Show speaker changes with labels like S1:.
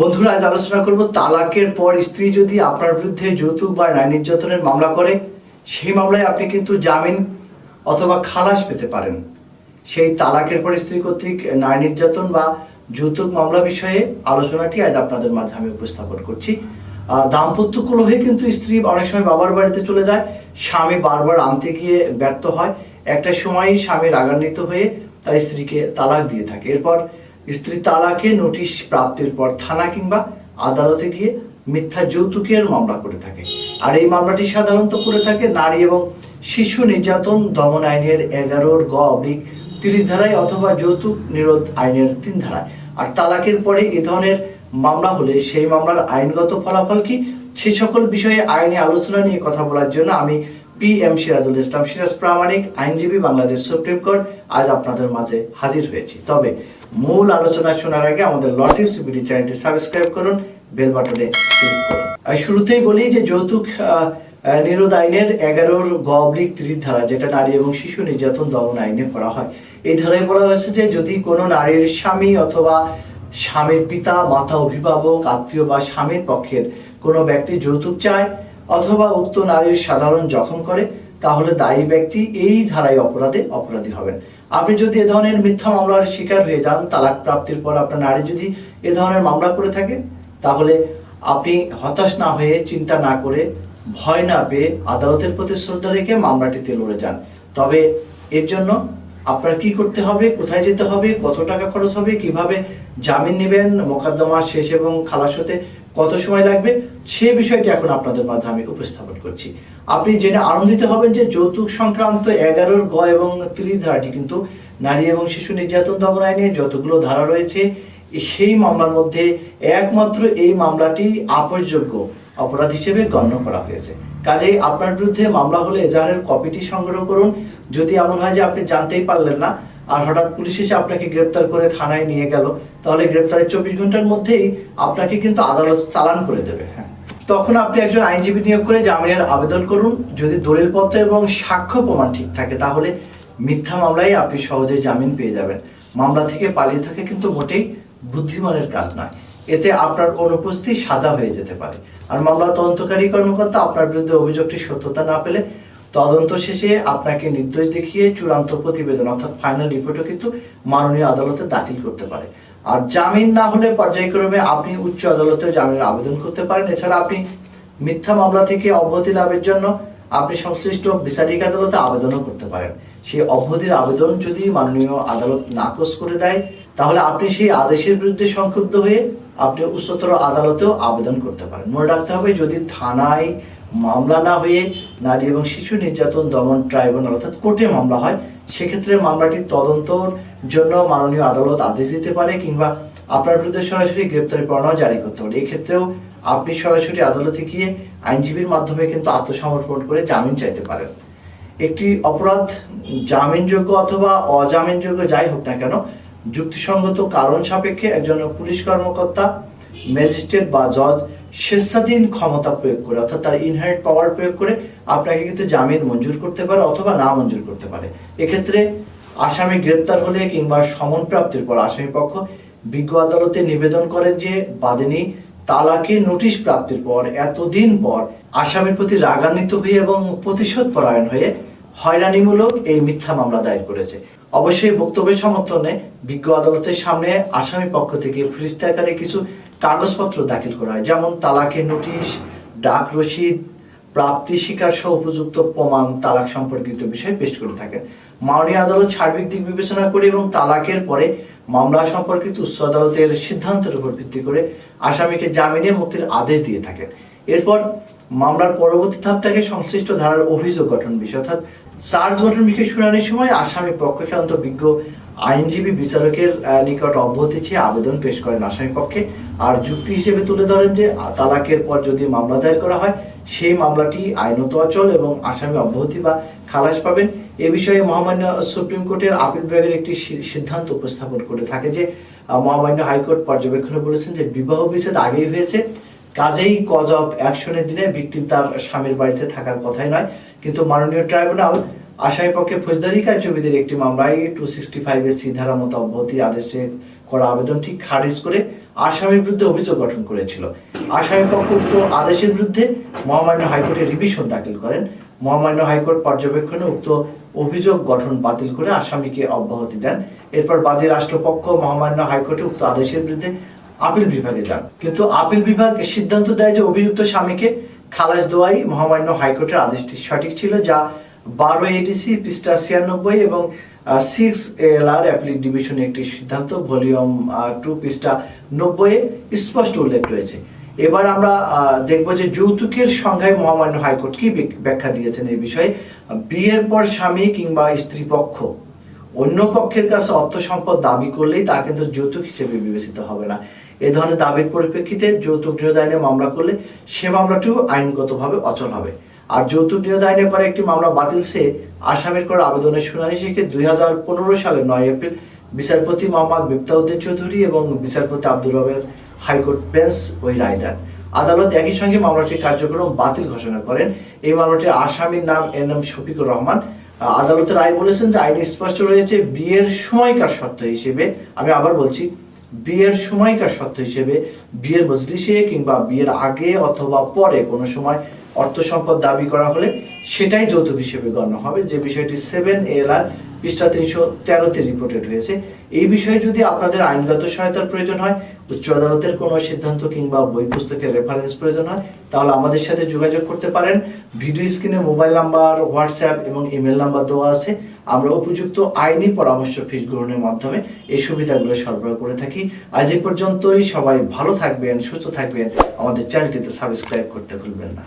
S1: বন্ধুরা, আজ আলোচনা করব তালাকের পর স্ত্রী যদি আপনার বিরুদ্ধে যৌতুক বা নারী নির্যাতনের মামলা করে, সেই মামলায় আপনি কিন্তু জামিন অথবা খালাস পেতে পারেন। সেই তালাকের পর স্ত্রী কর্তৃক নারী নির্যাতন বা যৌতুক মামলা বিষয়ে আলোচনাটি আজ আপনাদের মাঝে আমি উপস্থাপন করছি। দাম্পত্য কলহে কিন্তু স্ত্রী অনেক সময় বাবার বাড়িতে চলে যায়, স্বামী বারবার আনতে গিয়ে ব্যর্থ হয়। একটা সময় স্বামী রাগান্বিত হয়ে তার স্ত্রীকে তালাক দিয়ে থাকে। এরপর স্ত্রী তালাকে নোটিশ প্রাপ্তির পর থানা কিংবা আদালতে গিয়ে মিথ্যা যৌতুকের মামলা করে থাকে। আর এই মামলাটি সাধারণত করে থাকে নারী এবং শিশু নির্যাতন, দমন আইনের এগারোর গ অবলিক তিরিশ ধারায় অথবা যৌতুক নিরোধ আইনের তিন ধারায়। আর তালাকের পরে এ ধরনের মামলা হলে সেই মামলার আইনগত ফলাফল কি? সেই সকল বিষয়ে আইনি আলোচনা নিয়ে কথা বলার জন্য আমি পি এম সিরাজুল ইসলাম। সিরাজ প্রামাণিক, আইনজীবী, বাংলাদেশ সুপ্রিম কোর্ট, আজ আপনাদের মাঝে হাজির হয়েছি। তবে মূল আলোচনা শোনার আগে আমাদের লটিভ সিবিডি চ্যানেলটি সাবস্ক্রাইব করুন, বেল বাটনে ক্লিক করুন। শুরুতেই বলি যে যৌতুক নিরোধ আইনের এগারোর গবলিক ত্রিশ ধারা, যেটা নারী এবং শিশু নির্যাতন দমন আইনে করা হয়। এই ধারায় বলা হয়েছে যে যদি কোনো নারীর স্বামী অথবা স্বামীর পিতা, মাতা, অভিভাবক, আত্মীয় বা স্বামীর পক্ষের কোনো ব্যক্তি যৌতুক চায় অথবা উক্ত নারীর সাধারণ জখম করে, তাহলে দায়ী ব্যক্তি এই ধারায় অপরাধে অপরাধী হবেন। আপনি যদি এ ধরনের মিথ্যা মামলার শিকার হয়ে যান, তালাক প্রাপ্তির পর আপনার নারী যদি এ ধরনের মামলা করে থাকে, তাহলে আপনি হতাশ না হয়ে চিন্তা না করে ভয় না পেয়ে আদালতের প্রতি শ্রদ্ধা রেখে মামলাটিতে লড়ে যান। তবে এর জন্য আপনার কি করতে হবে, কোথায় যেতে হবে, কত টাকা খরচ হবে, কীভাবে জামিন নেবেন, মোকদ্দমা শেষ এবং খালাস হতে কত সময় লাগবে, সে বিষয়টি এখন আপনাদের মাঝে আমি উপস্থাপন করছি। আপনি জেনে আনন্দিত হবেন যে যৌতুক সংক্রান্ত এগারোর গ এবং ত্রিশ ধারাটি কিন্তু নারী এবং শিশু নির্যাতন দমন আইনে যতগুলো ধারা রয়েছে সেই মামলার মধ্যে একমাত্র এই মামলাটি আপসযোগ্য। অপরাধ হিসেবে গণ্য করা হয়েছে। কাজেই আপনার বিরুদ্ধে মামলা হলে এজাহারের কপিটি সংগ্রহ করুন। যদি এমন হয় যে আপনি জানতেই পারলেন না আর হঠাৎ পুলিশ এসে আপনাকে গ্রেপ্তার করে থানায় নিয়ে গেল, তাহলে গ্রেপ্তারের চব্বিশ ঘণ্টার মধ্যেই আপনাকে কিন্তু আদালত চালান করে দেবে হ্যাঁ। তখন আপনি একজন আইনজীবী নিয়োগ করে জামিনের আবেদন করুন। যদি দলিলপত্র এবং সাক্ষ্য প্রমাণ ঠিক থাকে, তাহলে মিথ্যা মামলায় আপনি সহজে জামিন পেয়ে যাবেন। মামলা থেকে পালিয়ে থাকে কিন্তু মোটেই বুদ্ধিমানের কাজ নয়। এতে আপনার অনুপস্থিতি সাজা হয়ে যেতে পারে। আর মামলা তদন্তকারী কর্মকর্তা আপনার বিরুদ্ধে অভিযোগটির সত্যতা না পেলে তদন্ত শেষে আপনাকে নির্দোষ দেখিয়ে চূড়ান্ত প্রতিবেদন, অর্থাৎ ফাইনাল রিপোর্টও কিন্তু মাননীয় আদালতে দাখিল করতে পারে। আর জামিন না হলে পর্যায়ক্রমে আপনি উচ্চ আদালতে জামিনের আবেদন করতে পারেন। এছাড়া আপনি মিথ্যা মামলা থেকে অব্যাহতি লাভের জন্য আপনি সংশ্লিষ্ট বিচারিক আদালতে আবেদনও করতে পারেন। সেই অব্যাহতির আবেদন যদি মাননীয় আদালত নাকচ করে দেয়, তাহলে আপনি সেই আদেশের বিরুদ্ধে সংক্ষুব্ধ হয়ে আপনি উচ্চতর আদালতেও আবেদন করতে পারেন। মনে রাখতে হবে, যদি থানায় মামলা না হয়ে নারী এবং শিশু নির্যাতন দমন ট্রাইব্যুনাল অর্থাৎ কোর্টে মামলা হয়, সেক্ষেত্রে মামলাটির তদন্তর জন্য মাননীয় আদালত আদেশ দিতে পারে কিংবা আপনার বিরুদ্ধে সরাসরি গ্রেপ্তারি পরোয়ানা জারি করতে পারে এক্ষেত্রেও আপনি সরাসরি আদালতে গিয়ে আইনজীবীর মাধ্যমে কিন্তু আত্মসমর্পণ করে জামিন চাইতে পারেন। একটি অপরাধ জামিনযোগ্য অথবা অজামিনযোগ্য যাই হোক না কেন যুক্তিসঙ্গত কারণ সাপেক্ষে একজন পুলিশ কর্মকর্তা, ম্যাজিস্ট্রেট বা জজ স্বেচ্ছাধীন ক্ষমতা প্রয়োগ করে, অর্থাৎ তার ইনহারেন্ট পাওয়ার প্রয়োগ করে আপনাকে কিন্তু জামিন মঞ্জুর করতে পারে অথবা না মঞ্জুর করতে পারে। এক্ষেত্রে আসামি গ্রেপ্তার হলে কিংবা সমন প্রাপ্তির পর আসামি পক্ষ বিজ্ঞ আদালতে নিবেদন করেন যে বাদিনী তালাকে নোটিশ প্রাপ্তির পর, এতদিন পর আসামির প্রতি রাগান্বিত হয়ে এবং প্রতিশোধ পরায়ণ হয়ে হয়রানিমূলক এই মিথ্যা মামলা দায়ের করেছে। অবশ্যই বক্তব্যের সমর্থনে বিজ্ঞ আদালতের সামনে আসামি পক্ষ থেকে ফিরিস্তি আকারে কিছু কাগজপত্র দাখিল করা হয়, যেমন তালাকের নোটিশ, ডাক রসিদ, প্রাপ্তি স্বীকার সহ উপযুক্ত প্রমাণ, তালাক সম্পর্কিত বিষয় পেশ করে থাকেন। মাননীয় আদালত সার্বিক দিক বিবেচনা করে এবং তালাকের পরে মামলা সম্পর্কিত উচ্চ আদালতের সিদ্ধান্তের উপর ভিত্তি করে আসামিকে জামিনে মুক্তির আদেশ দিয়ে থাকেন। এরপর মামলার পরবর্তী ধাপ থেকে সংশ্লিষ্ট ধারার অভিযোগ গঠন বিষয় অর্থাৎ চার্জ গঠন বিষয়ে শুনানির সময় আসামি পক্ষান্ত বিজ্ঞ আইনজীবী বিচারকের নিকট অব্যাহতি চেয়ে আবেদন পেশ করেন আসামি পক্ষে। আর যুক্তি হিসেবে তুলে ধরেন যে তালাকের পর যদি মামলা দায়ের করা হয়, সেই মামলাটি আইনত অচল এবং আসামি অব্যাহতি বা খালাস পাবেন। এ বিষয়ে মহামান্য সুপ্রিম কোর্টের আপিল বিভাগের একটি সিদ্ধান্ত উপস্থাপন করে থাকে যে মহামান্য হাইকোর্ট পর্যবেক্ষণে বলেছেন যে, বিবাহ বিচ্ছেদ আগেই হয়েছে। কাজেই কজ অফ অ্যাকশনের দিনে ভিকটিম তার স্বামীর বাড়িতে থাকার কথাই নয়। কিন্তু মাননীয় ট্রাইব্যুনাল আসামি পক্ষে ফৌজদারি কার্যবিধির একটি মামলায় টু সিক্সটি ফাইভের সি ধারা মতো অব্যাহতি আদেশে করা আবেদনটি খারিজ করে আসামির বিরুদ্ধে অভিযোগ গঠন করেছিল। আসামি পক্ষ উক্ত আদেশের বিরুদ্ধে মহামান্য হাইকোর্টে রিভিশন দাখিল করেন। মহামান্য হাইকোর্ট পর্যবেক্ষণে উক্ত অভিযোগ গঠন বাতিল করে আসামিকে অব্যাহতি দেন। এরপর বাদী রাষ্ট্রপক্ষ মহামান্য হাইকোর্টে উক্ত আদেশের বিরুদ্ধে আপিল বিভাগে যান। কিন্তু আপিল বিভাগ সিদ্ধান্ত দেয় যে অভিযুক্ত স্বামীকে খালাস দেওয়াই মহামান্য হাইকোর্টের আদেশটি সঠিক ছিল, যা বারো এডিসি পৃষ্ঠা ছিয়ানব্বই এবং সিক্স এল আর অ্যাপ্লিক ডিভিশনে একটি সিদ্ধান্ত ভলিউম টু পৃষ্ঠা নব্বই স্পষ্ট উল্লেখ রয়েছে। এবার আমরা দেখব যে যৌতুকের সংজ্ঞায় মহামান্য হাইকোর্ট কি ব্যাখ্যা দিয়েছেন এই বিষয়ে। বিয়ের পর স্বামী কিংবা স্ত্রী পক্ষ অন্য পক্ষের কাছে অর্থ সম্পদ দাবি করলেই তা কিন্তু যৌতুক হিসেবে বিবেচিত হবে না। এ ধরনের দাবির পরিপ্রেক্ষিতে যৌতুক নিয়োগ আইনে মামলা করলে সে মামলাটিও আইনগতভাবে অচল হবে। আর যৌতুক নিয়োগ আইনে করা একটি মামলা বাতিল সে আসামির করা আবেদনের শুনানি শেখে দুই হাজার পনেরো সালের নয় এপ্রিল বিচারপতি মোহাম্মদ মিফতাউদ্দিন চৌধুরী এবং বিচারপতি আব্দুর রবের হাইকোর্ট বেঞ্চ ওই রায় দেন। আদালত একই সঙ্গে মামলাটির কার্যক্রম বাতিল ঘোষণা করেন। এই মামলাটির আসামির নাম এন এম শফিকুর রহমান। আদালতের রায় বলেছেন যে আইনে স্পষ্ট রয়েছে, বিয়ের সময়কার শর্ত হিসেবে, আমি আবার বলছি, বিয়ের সময়কার শর্ত হিসেবে বিয়ের মজলিসে কিংবা বিয়ের আগে অথবা পরে কোনো সময় অর্থ সম্পদ দাবি করা হলে সেটাই যৌতুক হিসেবে গণ্য হবে। যে বিষয়টি সেভেন এল আর পৃষ্ঠা তিনশো তেরোতে রিপোর্টেড হয়েছে। এই বিষয়ে যদি আপনাদের আইনগত সহায়তার প্রয়োজন হয় উচ্চ আদালতের কোনো সিদ্ধান্ত কিংবা বই পুস্তকের রেফারেন্স প্রয়োজন হয়, তাহলে আমাদের সাথে যোগাযোগ করতে পারেন। ভিডিও স্ক্রিনে মোবাইল নাম্বার হোয়াটসঅ্যাপ এবং ইমেল নাম্বার দেওয়া আছে। আমরা উপযুক্ত আইনি পরামর্শ ফিস গ্রহণের মাধ্যমে এই সুবিধাগুলো সরবরাহ করে থাকি। আজ এ পর্যন্তই। সবাই ভালো থাকবেন, সুস্থ থাকবেন। আমাদের চ্যানেলটিতে সাবস্ক্রাইব করতে ভুলবেন না।